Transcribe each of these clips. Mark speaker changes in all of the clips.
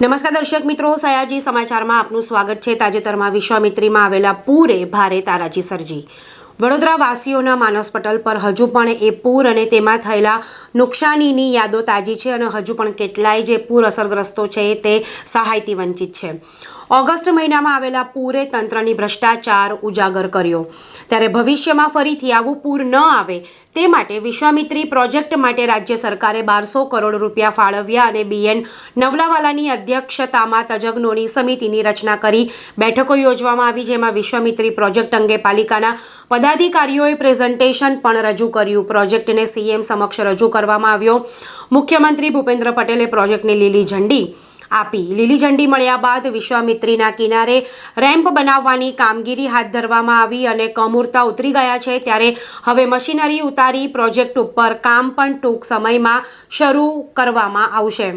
Speaker 1: નમસ્કાર દર્શક મિત્રો, સયાજી સમાચારમાં આપનું સ્વાગત છે. તાજેતરમાં વિશ્વામિત્રીમાં આવેલા પૂરે ભારે તારાજી સર્જી. વડોદરા વાસીઓના માનસ પટલ પર હજુ પણ એ પૂર અને તેમાં થયેલા નુકસાનીની યાદો તાજી છે અને હજુ પણ કેટલાય જે પૂર અસરગ્રસ્તો છે તે સહાયથી વંચિત છે. ઓગસ્ટ મહિનામાં આવેલા પૂરે તંત્રની ભ્રષ્ટાચાર ઉજાગર કર્યો. ત્યારે ભવિષ્યમાં ફરીથી આવું પૂર ન આવે તે માટે વિશ્વામિત્રી પ્રોજેક્ટ માટે રાજ્ય સરકારે બારસો કરોડ રૂપિયા ફાળવ્યા અને બીએન નવલાવાલાની અધ્યક્ષતામાં તજજ્ઞોની સમિતિની રચના કરી બેઠકો યોજવામાં આવી, જેમાં વિશ્વામિત્રી પ્રોજેક્ટ અંગે પાલિકાના પદાધિકારીઓએ પ્રેઝન્ટેશન પણ રજૂ કર્યું. પ્રોજેક્ટને સીએમ સમક્ષ રજૂ કરવામાં આવ્યો. મુખ્યમંત્રી ભૂપેન્દ્ર પટેલે પ્રોજેક્ટને લીલી ઝંડી આપી. લીલી ઝંડી મળ્યા બાદ વિશ્વામિત્રીના કિનારે રેમ્પ બનાવવાની કામગીરી હાથ ધરવામાં આવી અને કમૂરતા ઉતરી ગયા છે. ત્યારે હવે મશીનરી ઉતારી પ્રોજેક્ટ ઉપર કામ પણ ટૂંક સમયમાં શરૂ કરવામાં આવશે.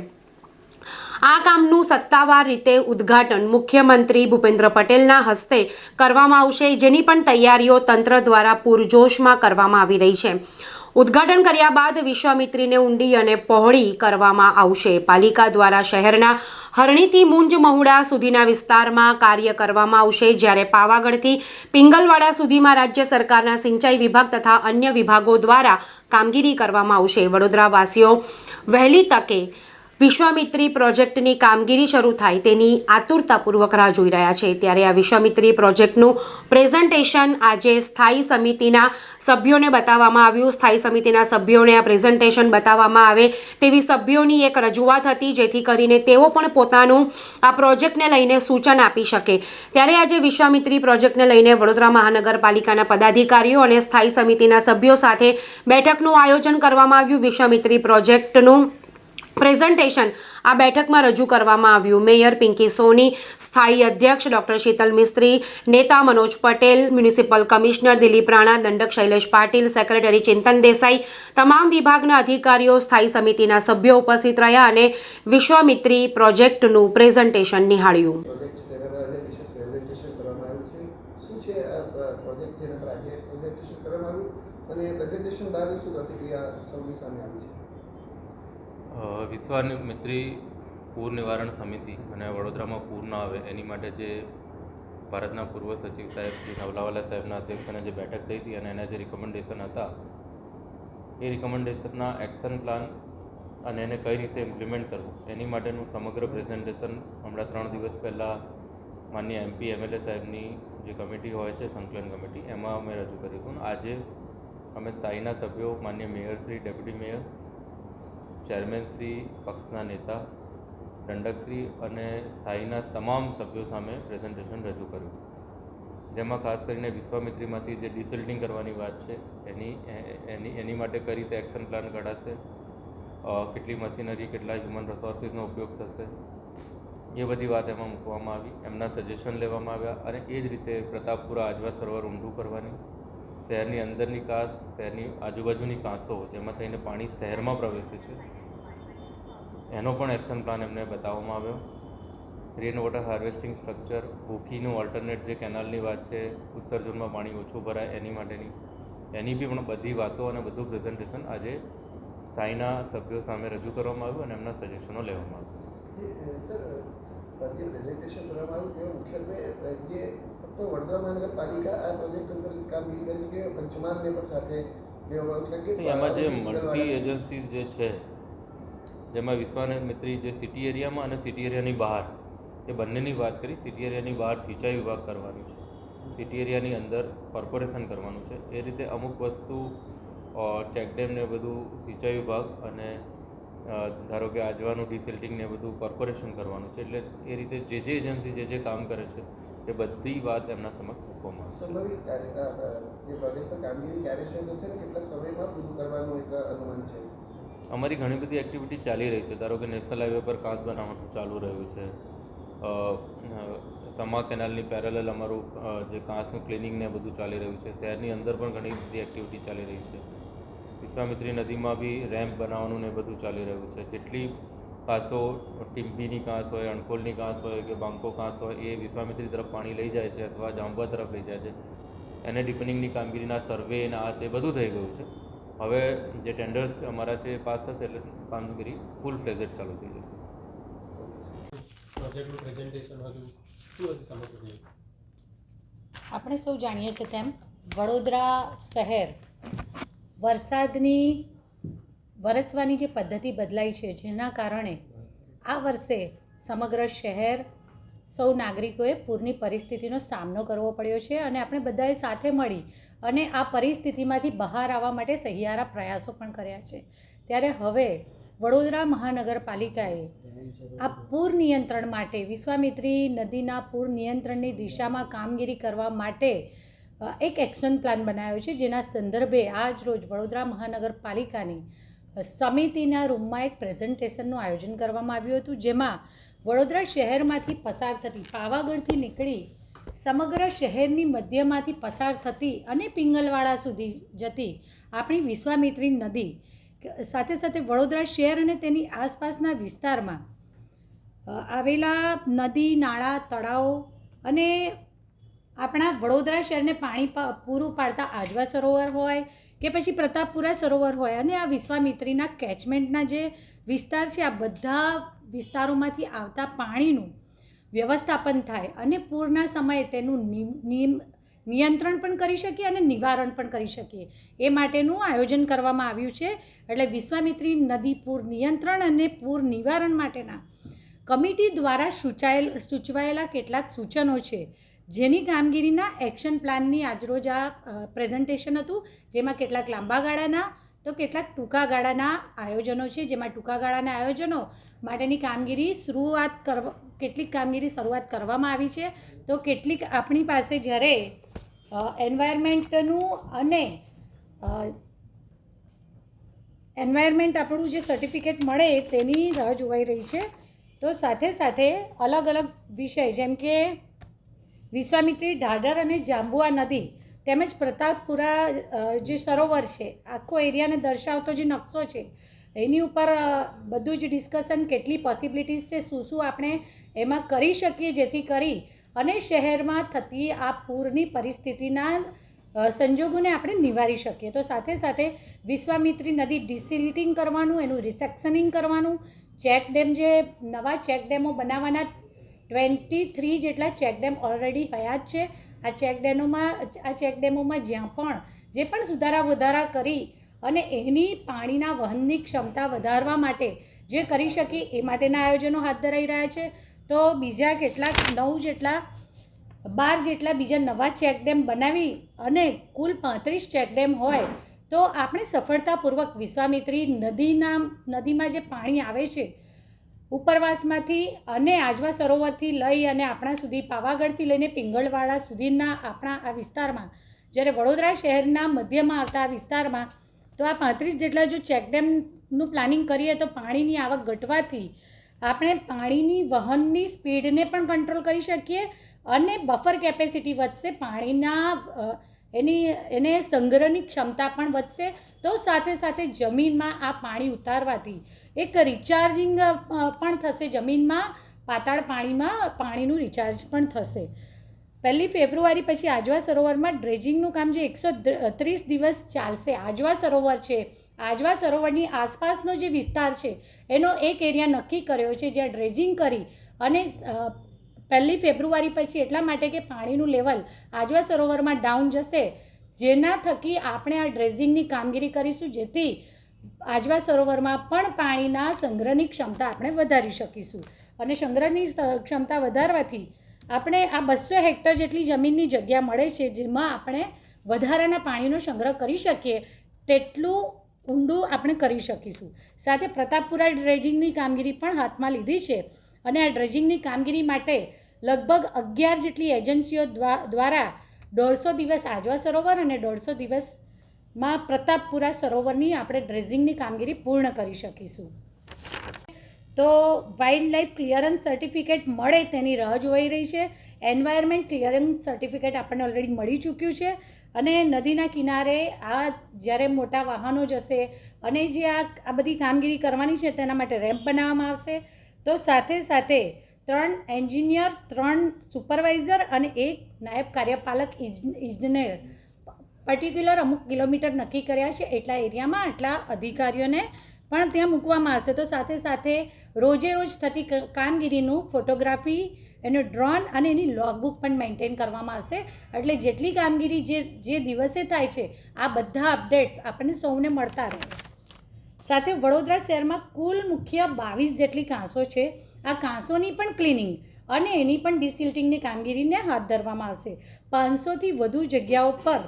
Speaker 1: આ કામનું સત્તાવાર રીતે ઉદ્ઘાટન મુખ્યમંત્રી ભૂપેન્દ્ર પટેલના હસ્તે કરવામાં આવશે. જેની પણ તૈયારીઓ તંત્ર દ્વારા પૂરજોશમાં કરવામાં આવી રહી છે. ઉદ્ઘાટન કર્યા બાદ વિશ્વામિત્રીને ઊંડી અને પહોળી કરવામાં આવશે. પાલિકા દ્વારા શહેરના હરણીથી મુંજ મહુડા સુધીના વિસ્તારમાં કાર્ય કરવામાં આવશે, જ્યારે પાવાગઢથી પિંગલવાડા સુધીમાં રાજ્ય સરકારના સિંચાઈ વિભાગ તથા અન્ય વિભાગો દ્વારા કામગીરી કરવામાં આવશે. વડોદરાવાસીઓ વહેલી તકે વિશ્વામિત્રી પ્રોજેક્ટની કામગીરી શરૂ થાય તેની આતુરતાપૂર્વક રાહ જોઈ રહ્યા છે. ત્યારે આ વિશ્વામિત્રી પ્રોજેક્ટનું પ્રેઝન્ટેશન આજે સ્થાયી સમિતિના સભ્યોને બતાવવામાં આવ્યું. સ્થાયી સમિતિના સભ્યોને આ પ્રેઝન્ટેશન બતાવવામાં આવે તેવી સભ્યોની એક રજૂઆત હતી, જેથી કરીને તેઓ પણ પોતાનું આ પ્રોજેક્ટને લઈને સૂચન આપી શકે. ત્યારે આજે વિશ્વામિત્રી પ્રોજેક્ટને લઈને વડોદરા મહાનગરપાલિકાના પદાધિકારીઓ અને સ્થાયી સમિતિના સભ્યો સાથે બેઠકનું આયોજન કરવામાં આવ્યું. વિશ્વામિત્રી પ્રોજેક્ટનું પ્રેઝન્ટેશન આ બેઠકમાં રજૂ કરવામાં આવ્યું. મેયર પિંકી સોની, સ્થાયી અધ્યક્ષ ડોક્ટર શીતલ મિસ્ત્રી, નેતા મનોજ પટેલ, મ્યુનિસિપલ કમિશનર દિલીપ રાણા, દંડક શૈલેષ પાટીલ, સેક્રેટરી ચિંતન દેસાઈ, તમામ વિભાગના અધિકારીઓ, સ્થાયી સમિતિના સભ્યો ઉપસ્થિત રહ્યા અને વિશ્વામિત્રી પ્રોજેક્ટનું પ્રેઝન્ટેશન નિહાળ્યું.
Speaker 2: અને પ્રેઝન્ટેશન બાદ
Speaker 3: પર વિશ્વામિત્રી પૂર નિવારણ સમિતિ અને વડોદરામાં પૂર ન આવે એની માટે જે ભારતના પૂર્વ સચિવ સાહેબ શ્રી નવલાવાલા સાહેબના અધ્યક્ષને જે બેઠક થઈ હતી અને એના જે રિકમેન્ડેશન હતા, એ રિકમેન્ડેશનના એક્શન પ્લાન અને એને કઈ રીતે ઇમ્પ્લિમેન્ટ કરવું, એની માટેનું સમગ્ર પ્રેઝન્ટેશન હમણાં ત્રણ દિવસ પહેલાં માન્ય એમપી એમએલએ સાહેબની જે કમિટી હોય છે, સંકલન કમિટી, એમાં અમે રજૂ કર્યું હતું. આજે અમે સ્થાયીના સભ્યો માન્ય mayor Shri, deputy mayor chairman Shri પક્ષના નેતા, દંડકશ્રી અને સ્થાયીના તમામ સભ્યો સામે પ્રેઝન્ટેશન રજૂ કર્યું. જેમાં ખાસ કરીને વિશ્વામિત્રીમાંથી જે ડિસિલ્ટિંગ કરવાની વાત છે, એની એની એની માટે કઈ રીતે એક્શન પ્લાન ઘડાશે કેટલી મશીનરી, કેટલા હ્યુમન રિસોર્સિસનો ઉપયોગ થશે, એ બધી વાત એમાં મૂકવામાં આવી. એમના સજેશન લેવામાં આવ્યા અને એ જ રીતે પ્રતાપપુરા આજવા સરોવર ઊંડું કરવાની. શહેરની અંદરની કાસ શહેરની આજુબાજુની કાંસો જેમાં થઈને પાણી શહેરમાં પ્રવેશે છે. એનો પણ એક્શન પ્લાન એમને બતાવવામાં આવ્યો. રેન વોટર હાર્વેસ્ટિંગ સ્ટ્રક્ચર ભૂખીનું ઓલ્ટરનેટ જે કેનાલની વાત છે ઉત્તર ઝોનમાં પાણી ઓછું ભરાય એની માટેની. એની બી પણ બધી વાતો અને બધું પ્રેઝન્ટેશન આજે સ્થાયીના સભ્યો સામે રજૂ કરવામાં આવ્યું અને એમના સજેશનો લેવામાં આવ્યા.
Speaker 2: જે પ્રેઝન્ટેશન કરવામાં આવ્યું તેમાં મુખ્યત્વે જે ફક્ત વડોદરા મહાનગરપાલિકા આ પ્રોજેક્ટ અંતર્ગત કામગીરી કરી છે કે પંચમહાલને પણ સાથે
Speaker 3: એમાં જે મલ્ટી
Speaker 2: એજન્સી
Speaker 3: એજન્સીઝ જે છે જેમાં વિશ્વામિત્રી જે સિટી એરિયામાં અને સિટી એરિયાની બહાર, એ બંનેની વાત કરી. સિટી એરિયાની બહાર સિંચાઈ વિભાગ કરવાનું છે. સિટી એરિયાની અંદર કોર્પોરેશન કરવાનું છે. એ રીતે અમુક વસ્તુ ચેકડેમ ને બધું સિંચાઈ વિભાગ અને ધારો કે આજવાનું ડિસિલ્ટિંગ ને બધું કોર્પોરેશન કરવાનું છે. એટલે એ રીતે જે જે એજન્સી જે જે કામ કરે છે, એ બધી વાત એમના સમક્ષ મૂકવામાં આવશે અમારી ઘણી બધી એક્ટિવિટી ચાલી રહી છે. ધારો કે નેશનલ હાઈવે પર કાંસ બનાવવાનું ચાલુ રહ્યું છે. સમા કેનાલની પેરેલલ અમારું જે કાંસનું ક્લિનિંગ ને બધું ચાલી રહ્યું છે. શહેરની અંદર પણ ઘણી બધી એક્ટિવિટી ચાલી રહી છે. વિશ્વામિત્રી નદીમાં બી રેમ્પ બનાવવાનું ને બધું ચાલી રહ્યું છે. જેટલી કાંસો ટીમ્બીની કાંસ હોય, અણકોલની કાંસ હોય કે બાંકો કાંસ હોય, એ વિશ્વામિત્રી તરફ પાણી લઈ જાય છે અથવા જાંબા તરફ લઈ જાય છે. એને ડિપેન્ડિંગની કામગીરીના સર્વે ને આ તે બધું થઈ ગયું છે. હવે જે ટેન્ડર્સ અમારા છે પાસ થશે એટલે કામગીરી ફૂલ ફ્લેઝેડ ચાલુ થઈ જશે.
Speaker 4: પ્રોજેક્ટનું પ્રેઝન્ટેશન શું
Speaker 5: આપણે સૌ જાણીએ છીએ તેમ વડોદરા શહેર વરસાદની વરસવાની જે પદ્ધતિ બદલાઈ છે જેના કારણે આ વર્ષે સમગ્ર શહેર સૌ નાગરિકોએ પૂરની પરિસ્થિતિનો સામનો કરવો પડ્યો છે અને આપણે બધાએ સાથે મળી અને આ પરિસ્થિતિમાંથી બહાર આવવા માટે સહિયારા પ્રયાસો પણ કર્યા છે. ત્યારે હવે વડોદરા મહાનગરપાલિકાએ આ પૂર નિયંત્રણ માટે વિશ્વામિત્રી નદીના પૂર નિયંત્રણની દિશામાં કામગીરી કરવા માટે એક એક્શન પ્લાન બનાવ્યો છે. જેના સંદર્ભે આજ રોજ વડોદરા મહાનગરપાલિકાની સમિતિના રૂમમાં એક પ્રેઝન્ટેશનનું આયોજન કરવામાં આવ્યું હતું. જેમાં વડોદરા શહેરમાંથી પસાર થતી પાવાગઢથી નીકળી સમગ્ર શહેરની મધ્યમાંથી પસાર થતી અને પિંગલવાડા સુધી જતી આપણી વિશ્વામિત્રી નદી, સાથે સાથે વડોદરા શહેર અને તેની આસપાસના વિસ્તારમાં આવેલા નદી, નાળા, તળાવો અને આપણા વડોદરા શહેરને પાણી પૂરું પાડતા આજવા સરોવર હોય કે પછી પ્રતાપપુરા સરોવર હોય અને આ વિશ્વામિત્રીના કેચમેન્ટના જે વિસ્તાર છે, આ બધા વિસ્તારોમાંથી આવતા પાણીનું વ્યવસ્થાપન થાય અને પૂરના સમયે તેનું નિમ- નિયંત્રણ પણ કરી શકીએ અને નિવારણ પણ કરી શકીએ. એ માટેનું આયોજન કરવામાં આવ્યું છે. એટલે વિશ્વામિત્રી નદી પૂર નિયંત્રણ અને પૂર નિવારણ માટેના કમિટી દ્વારા સૂચાયેલ, સૂચવાયેલા કેટલાક સૂચનો છે. જેની કામગીરીના એક્શન પ્લાનની આજરોજ આ પ્રેઝન્ટેશન હતું. જેમાં કેટલાક લાંબા ગાળાના તો કેટલાક ટૂંકા ગાળાના આયોજનો છે, જેમાં ટૂંકા ગાળાના આયોજનો માટેની કામગીરી શરૂઆત કરવા, કેટલીક કામગીરી શરૂઆત કરવામાં આવી છે. તો કેટલીક આપણી પાસે જ્યારે એન્વાયરમેન્ટનું અને એન્વાયરમેન્ટ આપણું જે સર્ટિફિકેટ મળે તેની રાહ જોવાઈ રહી છે. તો સાથે સાથે અલગ અલગ વિષય, જેમ કે વિશ્વામિત્રી ઢાઢર અને જાંબુઆ નદી તેમજ પ્રતાપપુરા જે સરોવર છે, આખો એરિયાને દર્શાવતો જે નકશો છે, એની ઉપર બધું જ ડિસ્કશન કેટલી પોસિબિલિટીઝ છે, શું શું આપણે એમાં કરી શકીએ જેથી કરી અને શહેરમાં થતી આ પૂરની પરિસ્થિતિના સંજોગોને આપણે નિવારી શકીએ. તો સાથે સાથે વિશ્વામિત્રી નદી ડિસિલિટિંગ કરવાનું, એનું રિસેક્શનિંગ કરવાનું, ચેક ડેમ જે નવા ચેક ડેમો બનાવવાના ટ્વેન્ટી થ્રી જેટલા ચેક ડેમ ઓલરેડી હયાત છે. આ ચેક ડેમોમાં આ ચેક ડેમોમાં જ્યાં પણ જે પણ સુધારા વધારા કરી અને એની પાણીના વહનની ક્ષમતા વધારવા માટે જે કરી શકી એ માટેના આયોજનો હાથ ધરાઈ રહ્યા છે. તો બીજા કેટલાક નવ જેટલા, બાર જેટલા બીજા નવા ચેકડેમ બનાવી અને કુલ પાંત્રીસ ચેકડેમ હોય તો આપણે સફળતાપૂર્વક વિશ્વામિત્રી નદીના, નદીમાં જે પાણી આવે છે ઉપરવાસમાંથી અને આજવા સરોવરથી લઈ અને આપણા સુધી પાવાગઢથી લઈને પિંગળવાડા સુધીના આપણા આ વિસ્તારમાં, જ્યારે વડોદરા શહેરના મધ્યમાં આવતા આ વિસ્તારમાં, તો આ પાંત્રીસ જેટલા જો ચેકડેમનું પ્લાનિંગ કરીએ તો પાણીની આવક ઘટવાથી આપણે પાણીની વહનની સ્પીડને પણ કંટ્રોલ કરી શકીએ અને બફર કેપેસિટી વધશે, પાણીના એની, એને સંગ્રહની ક્ષમતા પણ વધશે, તો સાથે સાથે જમીનમાં આ પાણી ઉતારવાથી એક રિચાર્જિંગ પણ થશે જમીનમાં, પાતાળ પાણીમાં, પાણીનું રિચાર્જ પણ થશે. પહેલી ફેબ્રુઆરી પછી આજવા સરોવરમાં ડ્રેજિંગનું કામ જે એકસો ત્રીસ દિવસ ચાલશે. આજવા સરોવર છે. આજવા સરોવરની આસપાસનો જે વિસ્તાર છે, એનો એક એરિયા નક્કી કર્યો છે, જ્યાં ડ્રેજિંગ કરી અને પહેલી ફેબ્રુઆરી પછી એટલા માટે કે પાણીનું લેવલ આજવા સરોવરમાં ડાઉન જશે. જેના થકી આપણે આ ડ્રેઝિંગની કામગીરી કરીશું. જેથી આજવા સરોવરમાં પણ પાણીના સંગ્રહની ક્ષમતા આપણે વધારી શકીશું. અને સંગ્રહની ક્ષમતા વધારવાથી આપણે આ બસો હેક્ટર જેટલી જમીનની જગ્યા મળે છે, જેમાં આપણે વધારાના પાણીનો સંગ્રહ કરી શકીએ, તેટલું ઊંડું આપણે કરી શકીશું. સાથે પ્રતાપપુરા ડ્રેજિંગની કામગીરી પણ હાથમાં લીધી છે. અને આ ડ્રેજિંગની કામગીરી માટે લગભગ અગિયાર જેટલી એજન્સીઓ દ્વા- દ્વારા દોઢસો દિવસ આજવા સરોવર અને દોઢસો દિવસમાં પ્રતાપપુરા સરોવરની આપણે ડ્રેઝિંગની કામગીરી પૂર્ણ કરી શકીશું. તો વાઇલ્ડ લાઈફ ક્લિયરન્સ સર્ટિફિકેટ મળે તેની રાહ જોવાઈ રહી છે. એન્વાયરમેન્ટ ક્લિયરન્સ સર્ટિફિકેટ આપણને ઓલરેડી મળી ચૂક્યું છે અને નદીના કિનારે આ જ્યારે મોટા વાહનો જશે અને જે આ આ બધી કામગીરી કરવાની છે તેના માટે રેમ્પ બનાવવામાં આવશે. તો સાથે સાથે ત્રણ એન્જિનિયર, ત્રણ સુપરવાઇઝર અને એક નાયબ કાર્યપાલક ઇજ- ઇજનેર પર્ટિક્યુલર અમુક કિલોમીટર નક્કી કર્યા છે એટલા એરિયામાં આટલા અધિકારીઓને પણ ત્યાં મૂકવામાં આવશે. તો સાથે સાથે રોજે રોજ થતી કામગીરીનું ફોટોગ્રાફી એનું ડ્રોન અને એની લોગબુક પણ મેન્ટેન કરવામાં આવશે. એટલે જેટલી કામગીરી જે જે દિવસે થાય છે, આ બધા અપડેટ્સ આપણને સૌને મળતા રહે. સાથે વડોદરા શહેરમાં કુલ મુખ્ય બાવીસ જેટલી કાંસો છે. આ કાંસોની પણ ક્લિનિંગ અને એની પણ ડિસિલ્ટિંગની કામગીરીને હાથ ધરવામાં આવશે. પાંચસોથી વધુ જગ્યાઓ પર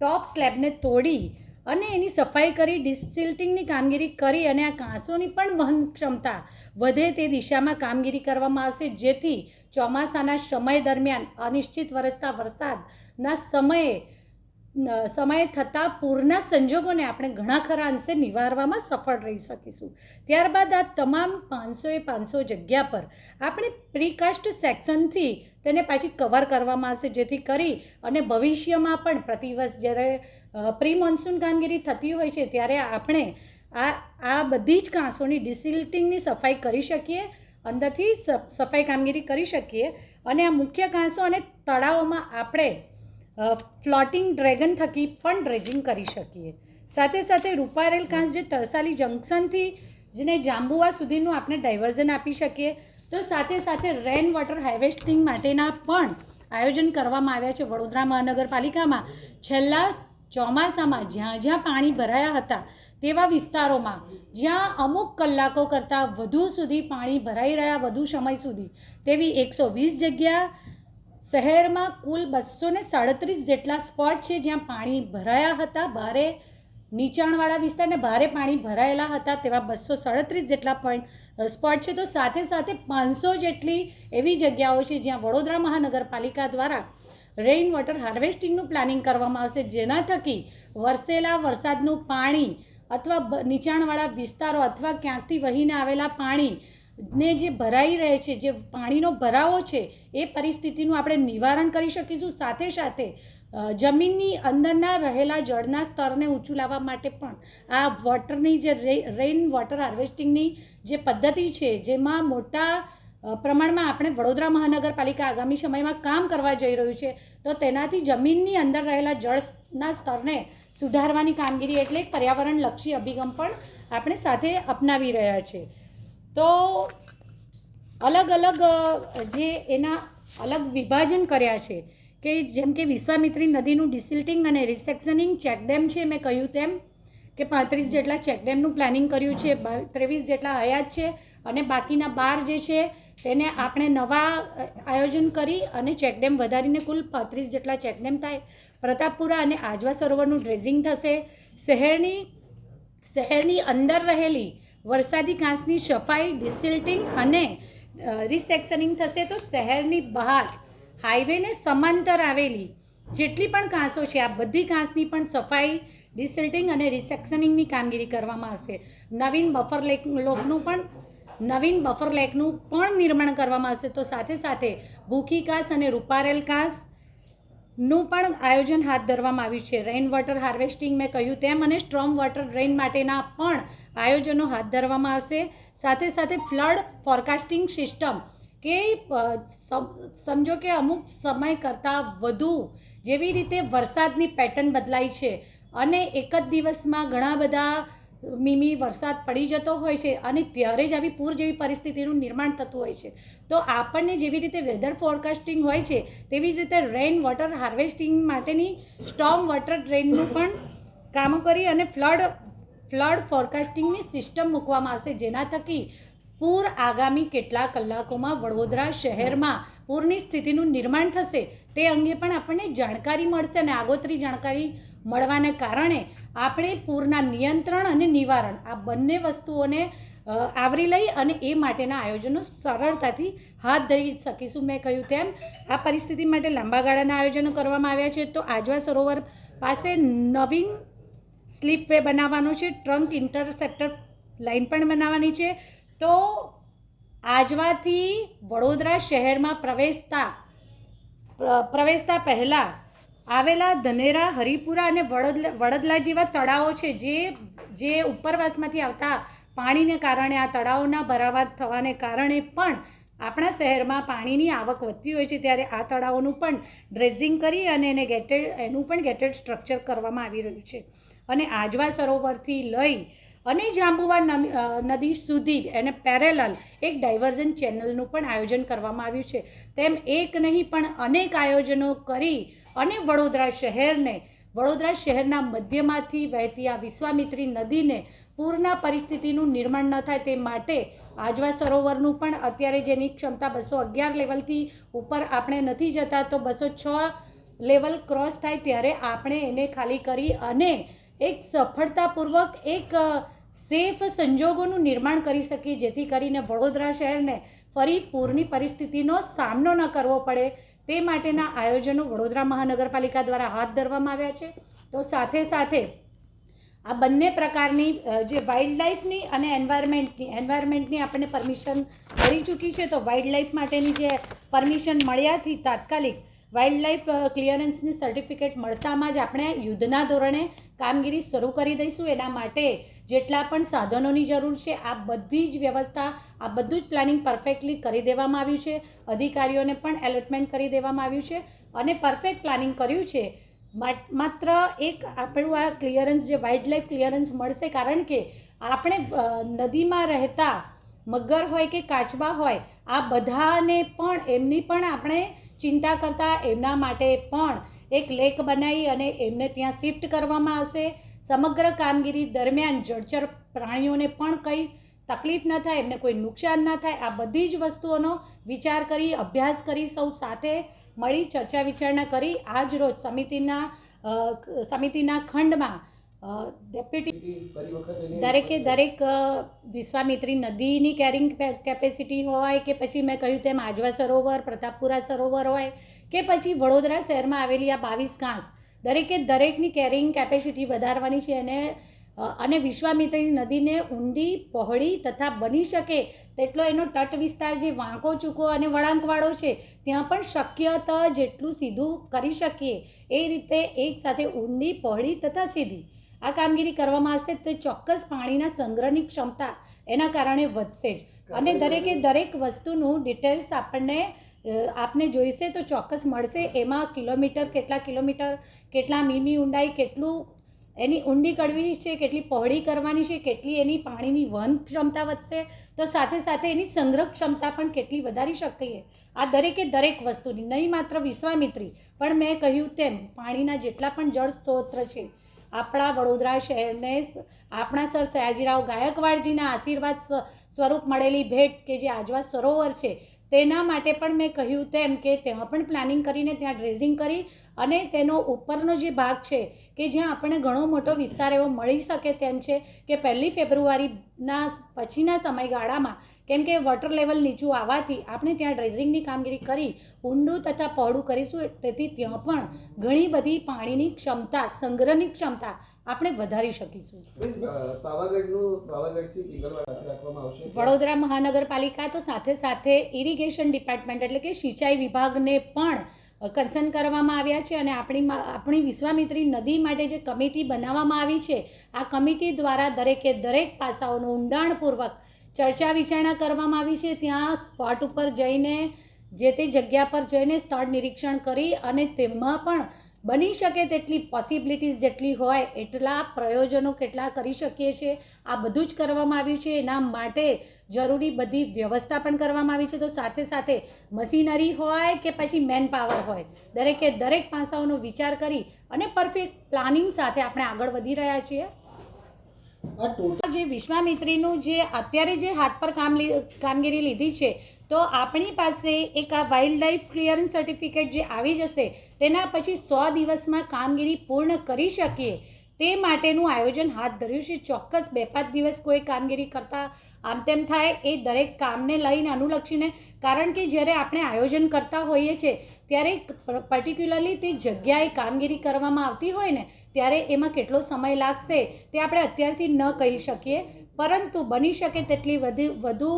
Speaker 5: ટોપ સ્લેબને તોડી અને એની સફાઈ કરી ડિસિલ્ટિંગની કામગીરી કરી અને આ કાંસોની પણ વહન ક્ષમતા વધે તે દિશામાં કામગીરી કરવામાં આવશે. જેથી ચોમાસાના સમય દરમિયાન અનિશ્ચિત વરસતા વરસાદના સમયે સમયે થતા પૂરના સંજોગોને આપણે ઘણા ખરા અંશે નિવારવામાં સફળ રહી શકીશું. ત્યારબાદ આ તમામ પાંચસો એ પાંચસો જગ્યા પર આપણે પ્રીકાસ્ટ સેક્શનથી તેને પાછી કવર કરવામાં આવશે, જેથી કરી અને ભવિષ્યમાં પણ પ્રતિવર્ષ જ્યારે પ્રી મોન્સૂન કામગીરી થતી હોય છે, ત્યારે આપણે આ આ બધી જ કાંસોની ડિસિલ્ટિંગની સફાઈ કરી શકીએ, અંદરથી સફાઈ કામગીરી કરી શકીએ અને આ મુખ્ય કાંસો અને તળાવોમાં આપણે ફ્લોટિંગ ડ્રેગન થકી પણ ડ્રેજિંગ કરી શકીએ. સાથે સાથે રૂપારેલ કાંસ જે તરસાલી જંકશનથી, જેને જાંબુવા સુધીનું આપણે ડાયવર્ઝન આપી શકીએ, તો સાથે સાથે રેન વોટર હાર્વેસ્ટિંગ માટેના પણ આયોજન કરવામાં આવ્યા છે. વડોદરા મહાનગરપાલિકામાં છેલ્લા ચોમાસામાં જ્યાં જ્યાં પાણી ભરાયા હતા, તેવા વિસ્તારોમાં જ્યાં અમુક કલાકો કરતાં વધુ સુધી પાણી ભરાઈ રહ્યા, વધુ સમય સુધી, તેવી એકસો વીસ જગ્યા શહેરમાં કુલ બસો ને સાડત્રીસ જેટલા સ્પોટ છે જ્યાં પાણી ભરાયા હતા. ભારે નીચાણવાળા વિસ્તારને ભારે પાણી ભરાયેલા હતા તેવા બસો સાડત્રીસ જેટલા પોઈન્ટ સ્પોટ છે. તો સાથે સાથે પાંચસો જેટલી એવી જગ્યાઓ છે જ્યાં વડોદરા મહાનગરપાલિકા દ્વારા રેઇન વોટર હાર્વેસ્ટિંગનું પ્લાનિંગ કરવામાં આવશે. જેના થકી વરસેલા વરસાદનું પાણી અથવા નીચાણવાળા વિસ્તારો અથવા ક્યાંકથી વહીને આવેલા પાણી ને જે ભરાઈ રહે છે, જે પાણીનો ભરાવો છે, એ પરિસ્થિતિનું આપણે નિવારણ કરી શકીશું. સાથે સાથે જમીનની અંદરના રહેલા જળના સ્તરને ઊંચું લાવવા માટે પણ આ વોટરની જે રેઇન વોટર હાર્વેસ્ટિંગની જે પદ્ધતિ છે, જેમાં મોટા પ્રમાણમાં આપણે વડોદરા મહાનગરપાલિકા આગામી સમયમાં કામ કરવા જઈ રહ્યું છે, તો તેનાથી જમીનની અંદર રહેલા જળના સ્તરને સુધારવાની કામગીરી એટલે પર્યાવરણલક્ષી અભિગમ પણ આપણે સાથે અપનાવી રહ્યા છે. તો અલગ અલગ જે એના અલગ વિભાજન કર્યા છે, કે જેમ કે વિશ્વામિત્રી નદીનું ડિસિલ્ટિંગ અને રિસેક્શનિંગ ચેકડેમ છે, મેં કહ્યું તેમ, કે પાંત્રીસ જેટલા ચેકડેમનું પ્લાનિંગ કર્યું છે, ત્રેવીસ જેટલા હયાત છે, અને બાકીના બાર જે છે, તેને આપણે નવા આયોજન કરી અને ચેકડેમ વધારીને કુલ પાંત્રીસ જેટલા ચેકડેમ થાય. પ્રતાપપુરા અને આજવા સરોવરનું ડ્રેઝિંગ થશે. શહેરની શહેરની અંદર રહેલી વરસાદી કાંસની સફાઈ, ડિસિલ્ટિંગ અને રિસેક્શનિંગ થશે તો શહેરની બહાર હાઈવેને સમાંતર આવેલી જેટલી પણ કાંસો છે, આ બધી કાંસની પણ સફાઈ, ડિસિલ્ટિંગ અને રિસેક્શનિંગની કામગીરી કરવામાં આવશે. નવીન બફર લેક, લોકનું પણ, નવીન બફર લેકનું પણ નિર્માણ કરવામાં આવશે. તો સાથે સાથે ભૂખી કાસ અને રૂપારેલ કાસનું પણ આયોજન હાથ ધરવામાં આવ્યું છે. રેઇન વોટર હાર્વેસ્ટિંગ મેં કહ્યું તેમ અને સ્ટ્રોમ વોટર ડ્રેઇન માટેના પણ આયોજનો હાથ ધરવામાં આવશે. સાથે સાથે ફ્લડ ફોરકાસ્ટિંગ સિસ્ટમ, કે સમજો કે અમુક સમય કરતાં વધુ જેવી રીતે વરસાદની પેટર્ન બદલાય છે અને એક જ દિવસમાં ઘણા બધા મીમી વરસાદ પડી જતો હોય છે અને ત્યારે જ આવી પૂર જેવી પરિસ્થિતિનું નિર્માણ થતું હોય છે. તો આપણને જેવી રીતે વેધર ફોરકાસ્ટિંગ હોય છે, તેવી જ રીતે રેઇન વોટર હાર્વેસ્ટિંગ માટેની સ્ટોમ વોટર ડ્રેનનું પણ કામો કરી અને ફ્લડ ફ્લડ ફોરકાસ્ટિંગની સિસ્ટમ મૂકવામાં આવશે. જેના થકી પૂર આગામી કેટલા કલાકોમાં વડોદરા શહેરમાં પૂરની સ્થિતિનું નિર્માણ થશે. તે અંગે પણ આપણને જાણકારી મળશે અને આગોતરી જાણકારી મળવાને કારણે આપણે પૂરના નિયંત્રણ અને નિવારણ, આ બંને વસ્તુઓને આવરી લઈ અને એ માટેના આયોજનો સરળતાથી હાથ ધરી શકીશું. મેં કહ્યું તેમ, આ પરિસ્થિતિ માટે લાંબા ગાળાના આયોજનો કરવામાં આવ્યા છે. તો આજવા સરોવર પાસે નવીન સ્લીપ વે બનાવવાનો છે, ટ્રંક ઇન્ટરસેપ્ટર લાઇન પણ બનાવવાની છે. તો આજવાથી વડોદરા શહેરમાં પ્રવેશતા પ્રવેશતા પહેલાં આવેલા ધનેરા, હરિપુરા અને વડદ, વડદલા જેવા તળાવો છે, જે જે ઉપરવાસમાંથી આવતા પાણીને કારણે આ તળાવોના ભરાવા થવાને કારણે પણ આપણા શહેરમાં પાણીની આવક વધતી હોય છે, ત્યારે આ તળાવોનું પણ ડ્રેઝિંગ કરી અને એને ગેટેડ, એનું પણ ગેટેડ સ્ટ્રક્ચર કરવામાં આવી રહ્યું છે. અને આજવા સરોવરથી લઈ અને જાંબુવા નદી સુધી એને પેરેલલ એક ડાયવર્ઝન ચેનલનું પણ આયોજન કરવામાં આવ્યું છે. તેમ એક નહીં, પણ અનેક આયોજનો કરી અને વડોદરા શહેરને, વડોદરા શહેરના મધ્યમાંથી વહેતી આ વિશ્વામિત્રી નદીને પૂરના પરિસ્થિતિનું નિર્માણ ન થાય તે માટે આજવા સરોવરનું પણ અત્યારે જેની ક્ષમતા બસો અગિયાર લેવલથી ઉપર આપણે નથી જતા, તો બસો છ લેવલ ક્રોસ થાય ત્યારે આપણે એને ખાલી કરી અને એક સફળતાપૂર્વક એક સેફ સંજોગોનું નિર્માણ કરી શકીએ જેથી કરીને વડોદરા શહેરને ફરી પૂરની પરિસ્થિતિનો સામનો ન કરવો પડે. તે માટેના આયોજનો વડોદરા મહાનગરપાલિકા દ્વારા હાથ ધરવામાં આવ્યા છે. તો સાથે સાથે આ બંને પ્રકારની જે વાઇલ્ડ લાઈફની અને એન્વાયરમેન્ટની એન્વાયરમેન્ટની આપણને પરમિશન મળી ચૂકી છે, તો વાઇલ્ડ લાઈફ માટેની જે પરમિશન મળ્યાથી તાત્કાલિક વાઇલ્ડ લાઈફ ક્લિયરન્સની સર્ટિફિકેટ મળતામાં જ આપણે યુદ્ધના ધોરણે કામગીરી શરૂ કરી દઈશું. એના માટે જેટલા પણ સાધનોની જરૂર છે, આ બધી જ વ્યવસ્થા, આ બધું જ પ્લાનિંગ પરફેક્ટલી કરી દેવામાં આવ્યું છે. અધિકારીઓને પણ એલોટમેન્ટ કરી દેવામાં આવ્યું છે અને પરફેક્ટ પ્લાનિંગ કર્યું છે. માત્ર એક આપણું આ ક્લિયરન્સ, જે વાઇલ્ડ લાઈફ ક્લિયરન્સ મળશે, કારણ કે આપણે નદીમાં રહેતા મગર હોય કે કાચબા હોય, આ બધાને પણ, એમની પણ આપણે ચિંતા કરતાં એમના માટે પણ એક લેક બનાવી અને એમને ત્યાં શિફ્ટ કરવામાં આવશે. સમગ્ર કામગીરી દરમિયાન જળચર પ્રાણીઓને પણ કંઈ તકલીફ ન થાય, એમને કોઈ નુકસાન ન થાય, આ બધી જ વસ્તુઓનો વિચાર કરી, અભ્યાસ કરી સૌ સાથે મળી ચર્ચા વિચારણા કરી. આજ રોજ સમિતિના સમિતિના ખંડમાં ડેપ્યુટી દરેકે દરેક વિશ્વામિત્રી નદીની કેરિંગ કેપેસિટી હોય કે પછી મેં કહ્યું તેમ આજવા સરોવર પ્રતાપપુરા સરોવર હોય કે પછી વડોદરા શહેરમાં આવેલી આ બાવીસ ઘાસ દરેકે દરેકની કેરિંગ કેપેસિટી વધારવાની છે અને અને વિશ્વામિત્રી નદીને ઊંડી પહોળી તથા બની શકે તેટલો એનો તટ વિસ્તાર જે વાંકો ચૂકો અને વળાંકવાળો છે ત્યાં પણ શક્ય તો જેટલું સીધું કરી શકીએ. એ રીતે એક સાથે ઊંડી પહોળી તથા સીધી. આ કામગીરી કરવામાં આવશે તો ચોક્કસ પાણીના સંગ્રહની ક્ષમતા એના કારણે વધશે જ. અને દરેકે દરેક વસ્તુનું ડિટેલ્સ આપણને આપને જોઈશે તો ચોક્કસ મળશે. એમાં કિલોમીટર કેટલા કિલોમીટર કેટલા મીમી ઊંડાઈ કેટલું એની ઊંડી કરવી છે કેટલી પહોળી કરવાની છે કેટલી એની પાણીની વહન ક્ષમતા વધશે. તો સાથે સાથે એની સંગ્રહ ક્ષમતા પણ કેટલી વધારી શકીએ. આ દરેકે દરેક વસ્તુની નહીં માત્ર વિશ્વામિત્રી પણ મેં કહ્યું તેમ પાણીના જેટલા પણ જળ સ્ત્રોત છે આપણા વડોદરા શહેરને આપણા સર સયાજીરાવ ગાયકવાડજીના આશીર્વાદ સ્વ- સ્વરૂપ મળેલી ભેટ કે જે આજવા સરોવર છે, તેના માટે પણ મેં કહ્યું તેમ કે ત્યાં પણ પ્લાનિંગ કરીને ત્યાં ડ્રેઝિંગ કરી અને તેનો ઉપરનો જે ભાગ છે કે જ્યાં આપણને ઘણો મોટો વિસ્તાર એવો મળી શકે તેમ છે કે પહેલી ફેબ્રુઆરીના પછીના સમયગાળામાં કેમ કે વોટર લેવલ નીચું આવવાથી આપણે ત્યાં ડ્રેઝિંગની કામગીરી કરી ઊંડું તથા પહોળું કરીશું તેથી ત્યાં પણ ઘણી બધી પાણીની ક્ષમતા સંગ્રહની ક્ષમતા આપણે વધારી શકીશું. વડોદરા મહાનગરપાલિકા તો સાથે સાથે ઇરિગેશન ડિપાર્ટમેન્ટ એટલે કે સિંચાઈ વિભાગને પણ કન્સર્ન કરવામાં આવ્યા છે અને આપણી આપણી વિશ્વામિત્રી નદી માટે જે કમિટી બનાવવામાં આવી છે, આ કમિટી દ્વારા દરેકે દરેક પાસાઓનું ઊંડાણપૂર્વક ચર્ચા વિચારણા કરવામાં આવી છે. ત્યાં સ્પોટ ઉપર જઈને, જે તે જગ્યા પર જઈને સ્થળ નિરીક્ષણ કરી અને તેમાં પણ બની શકે તેટલી પોસિબિલિટીઝ જેટલી હોય, એટલા પ્રયોજનો કેટલા કરી શકીએ છીએ, આ બધું જ કરવામાં આવ્યું છે. એના માટે જરૂરી બધી વ્યવસ્થા પણ કરવામાં આવી છે. તો સાથે સાથે મશીનરી હોય કે પછી મેન પાવર હોય, દરેકે દરેક પાસાઓનો વિચાર કરી અને પરફેક્ટ પ્લાનિંગ સાથે આપણે આગળ વધી રહ્યા છીએ. જે વિશ્વામિત્રીનું જે અત્યારે જે હાથ પર કામ કામગીરી લીધી છે, તો આપણી પાસે એક આ વાઇલ્ડ લાઈફ ક્લિયરન્સ સર્ટિફિકેટ જે આવી જશે, તેના પછી સો દિવસમાં કામગીરી પૂર્ણ કરી શકીએ, તે માટેનું આયોજન હાથ ધર્યું છે. ચોક્કસ બે પાંચ દિવસ કોઈ કામગીરી કરતાં આમ તેમ થાય એ દરેક કામને લઈને અનુલક્ષીને, કારણ કે જ્યારે આપણે આયોજન કરતા હોઈએ છીએ ત્યારે પર્ટિક્યુલરલી તે જગ્યાએ કામગીરી કરવામાં આવતી હોય ને, ત્યારે એમાં કેટલો સમય લાગશે તે આપણે અત્યારથી ન કહી શકીએ. પરંતુ બની શકે તેટલી વધુ વધુ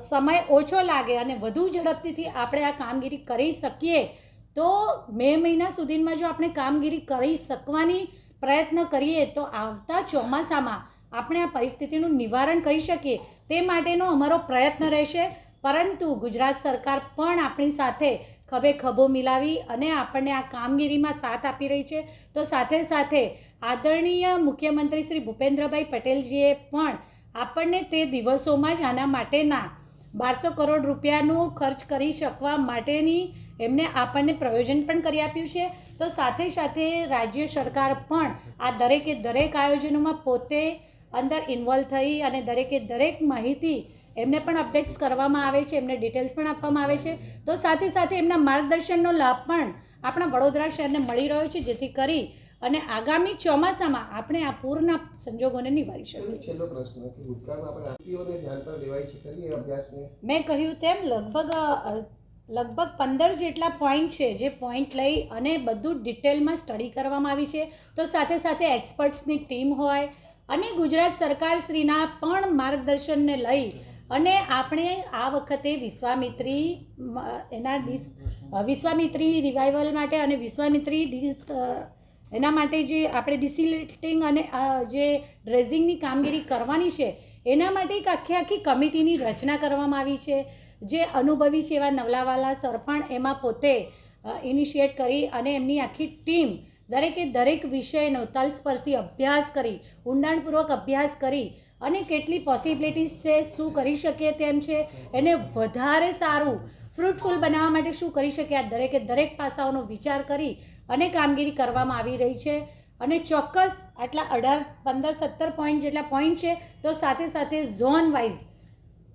Speaker 5: સમય ઓછો લાગે અને વધુ ઝડપથી આપણે આ કામગીરી કરી શકીએ, તો મે મહિના સુધીમાં જો આપણે કામગીરી કરી શકવાની પ્રયત્ન કરીએ, તો આવતા ચોમાસામાં આપણે આ પરિસ્થિતિનું નિવારણ કરી શકીએ. તે માટેનો અમારો પ્રયત્ન રહેશે. પરંતુ ગુજરાત સરકાર પણ આપણી સાથે ખભે ખભો મિલાવી અને આપણને આ કામગીરીમાં સાથ આપી રહી છે. તો સાથે સાથે આદરણીય મુખ્યમંત્રી શ્રી ભૂપેન્દ્રભાઈ પટેલજીએ પણ આપણને તે દિવસોમાં જ આના માટેના બારસો કરોડ રૂપિયાનું ખર્ચ કરી શકવા માટેની એમને આપણને પ્રયોજન પણ કરી આપ્યું છે. તો સાથે સાથે રાજ્ય સરકાર પણ આ દરેકે દરેક આયોજનોમાં પોતે અંદર ઇન્વોલ્વ થઈ અને દરેકે દરેક માહિતી એમને પણ અપડેટ્સ કરવામાં આવે છે એમને ડિટેલ્સ પણ આપવામાં આવે છે. તો સાથે સાથે એમના માર્ગદર્શનનો લાભ પણ આપણા વડોદરા શહેરને મળી રહ્યો છે જેથી કરી અને આગામી ચોમાસામાં આપણે આ પૂરના સંજોગોને નિવારી શકીએ.
Speaker 2: છેલ્લો પ્રશ્ન કે આપણે આરટીઓને ધ્યાન પર લેવાય છે કરીએ અભ્યાસને?
Speaker 5: મેં કહ્યું તેમ લગભગ લગભગ પંદર જેટલા પોઈન્ટ છે જે પોઈન્ટ લઈ અને બધું ડિટેલમાં સ્ટડી કરવામાં આવી છે. તો સાથે સાથે એક્સપર્ટ્સની ટીમ હોય અને ગુજરાત સરકારશ્રીના પણ માર્ગદર્શનને લઈ અને આપણે આ વખતે વિશ્વામિત્રી એના ડિસ વિશ્વામિત્રી રિવાઇવલ માટે અને વિશ્વામિત્રી ડિસ એના માટે જે આપણે ડિસિલેટિંગ અને જે ડ્રેઝિંગની કામગીરી કરવાની છે, એના માટે એક આખી આખી કમિટીની રચના કરવામાં આવી છે, જે અનુભવી છે એવા નવલાવાલા સર પણ એમાં પોતે ઇનિશિએટ કરી અને એમની આખી ટીમ દરેકે દરેક વિષયનો તલસ્પર્શી અભ્યાસ કરી, ઊંડાણપૂર્વક અભ્યાસ કરી અને કેટલી પોસિબિલિટીઝ છે, શું કરી શકીએ તેમ છે, એને વધારે સારું ફ્રૂટફુલ બનાવવા માટે શું કરી શકીએ, આ દરેકે દરેક પાસાઓનો વિચાર કરી અને કામગીરી કરવામાં આવી રહી છે. અને ચોક્કસ આટલા અઢાર, પંદર, સત્તર પોઈન્ટ જેટલા પોઈન્ટ છે, તો સાથે સાથે ઝોન વાઇઝ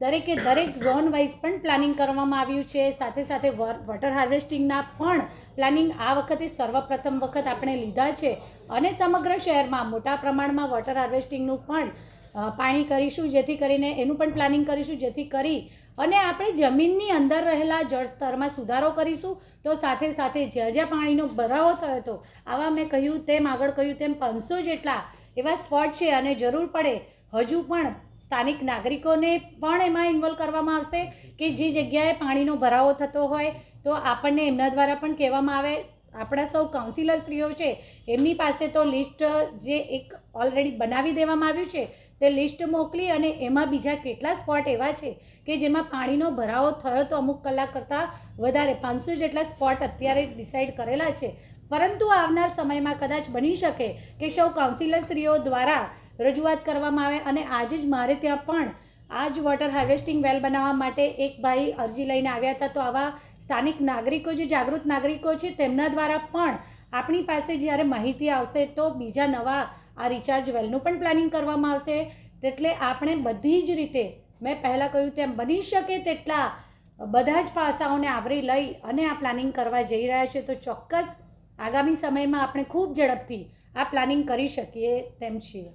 Speaker 5: દરેકે દરેક ઝોન વાઇઝ પણ પ્લાનિંગ કરવામાં આવ્યું છે. સાથે સાથે વોટર હાર્વેસ્ટિંગના પણ પ્લાનિંગ આ વખતે સર્વપ્રથમ વખત આપણે લીધા છે. અને સમગ્ર શહેરમાં મોટા પ્રમાણમાં વોટર હાર્વેસ્ટિંગનું પણ પાણી કરીશું, જેથી કરીને એનું પણ પ્લાનિંગ કરીશું, જેથી કરી અને આપણે જમીનની અંદર રહેલા જળ સ્તરમાં સુધારો કરીશું. તો સાથે સાથે જ્યાં જ્યાં પાણીનો ભરાવો થયો હતો, આવા મેં કહ્યું તેમ, આગળ કહ્યું તેમ, પાંચસો જેટલા એવા સ્પોટ છે અને જરૂર પડે હજુ પણ સ્થાનિક નાગરિકોને પણ એમાં ઇન્વોલ્વ કરવામાં આવશે કે જે જગ્યાએ પાણીનો ભરાવો થતો હોય, તો આપણને એમના દ્વારા પણ કહેવામાં આવે. આપણા સૌ કાઉન્સિલરશ્રીઓ છે, એમની પાસે તો લિસ્ટ જે એક ઓલરેડી બનાવી દેવામાં આવ્યું છે. તે લિસ્ટ મોકલી અને એમાં બીજા કેટલા સ્પોટ એવા છે કે જેમાં પાણીનો ભરાવો થયો તો અમુક કલાક કરતાં વધારે, પાંચસો જેટલા સ્પોટ અત્યારે ડિસાઇડ કરેલા છે. પરંતુ આવનાર સમયમાં કદાચ બની શકે કે સૌ કાઉન્સિલરશ્રીઓ દ્વારા રજૂઆત કરવામાં આવે અને આજે જ મારે ત્યાં પણ આ જ વોટર હાર્વેસ્ટિંગ વેલ બનાવવા માટે એક ભાઈ અરજી લઈને આવ્યા હતા. તો આવા સ્થાનિક નાગરિકો જે જાગૃત નાગરિકો છે, તેમના દ્વારા પણ આપણી પાસે જ્યારે માહિતી આવશે, તો બીજા નવા આ રિચાર્જ વેલનું પણ પ્લાનિંગ કરવામાં આવશે. એટલે આપણે બધી જ રીતે, મેં પહેલાં કહ્યું તેમ બની શકે તેટલા બધા જ પાસાઓને આવરી લઈ અને આ પ્લાનિંગ કરવા જઈ રહ્યા છે. તો ચોક્કસ આગામી સમયમાં આપણે ખૂબ ઝડપથી આ પ્લાનિંગ કરી શકીએ તેમ છીએ.